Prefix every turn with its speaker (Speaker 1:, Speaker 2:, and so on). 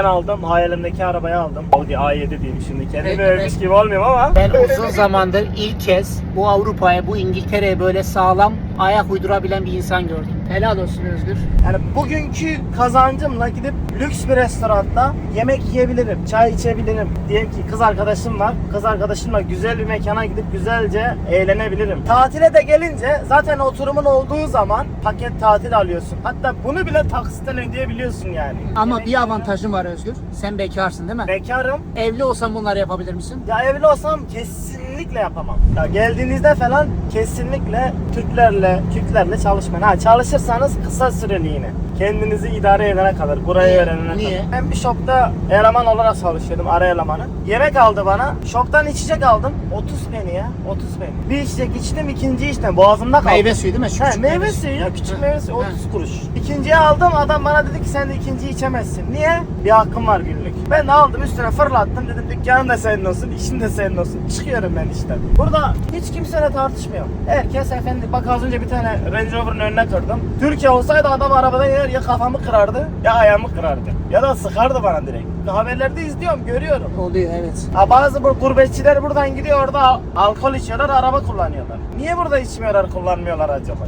Speaker 1: Ben aldım, hayalimdeki arabayı aldım. Audi A7 diyeyim şimdi. Kendimi
Speaker 2: Evet,
Speaker 1: övmüş
Speaker 2: evet.
Speaker 1: gibi olmayayım ama.
Speaker 2: Ben uzun zamandır ilk kez bu Avrupa'ya, bu İngiltere'ye böyle sağlam ayak uydurabilen bir insan gördüm. Helal olsun Özgür.
Speaker 1: Yani bugünkü kazancımla gidip lüks bir restoranda yemek yiyebilirim, çay içebilirim. Diyelim ki kız arkadaşım var. Kız arkadaşımla güzel bir mekana gidip güzelce eğlenebilirim. Tatile de gelince zaten oturumun olduğu zaman paket tatil alıyorsun. Hatta bunu bile taksitten ödeyebiliyorsun yani.
Speaker 2: Ama
Speaker 1: Yemek-
Speaker 2: bir avantajın var Özgür. Sen bekarsın değil mi?
Speaker 1: Bekarım.
Speaker 2: Evli olsan bunları yapabilir misin?
Speaker 1: Ya evli olsam kesinlikle yapamam. Ya geldiğinizde falan kesinlikle Türklerle, Türklerle çalışmayın. Ha çalışırsanız kısa süreli yine. Kendinizi idare edene kadar, burayı
Speaker 2: Niye?
Speaker 1: öğrenene
Speaker 2: Niye?
Speaker 1: kadar. Ben bir shopta eleman olarak çalışıyordum, ara elemanı. Yemek aldı bana. Shoptan içecek aldım. 30 peni ya, 30 peni. Bir içecek içtim, ikinci içtim. Boğazımda kaldı.
Speaker 2: Meyve suyu değil mi? Şu
Speaker 1: He,
Speaker 2: küçük
Speaker 1: meyve suyu ya, küçük meyve suyu
Speaker 2: Hı.
Speaker 1: 30 kuruş. İkinciyi aldım, adam bana dedi ki sen de ikinciyi içemezsin. Niye? Bir hakkım var günlük. Ben de aldım üstüne fırlattım dedim dükkanın da senin olsun, işin de senin olsun. Çıkıyorum ben işte. Burada hiç kimseyle tartışmıyor. Herkes efendi, bak az önce bir tane Range Rover'ın önüne kırdım. Türkiye olsaydı adam arabadan iner ya kafamı kırardı ya ayağımı kırardı. Ya da sıkardı bana direkt. Haberlerde izliyorum, görüyorum.
Speaker 2: Oluyor evet.
Speaker 1: Ha bazı bu gurbetçiler buradan gidiyor orada alkol içiyorlar, araba kullanıyorlar. Niye burada içmiyorlar, kullanmıyorlar acaba?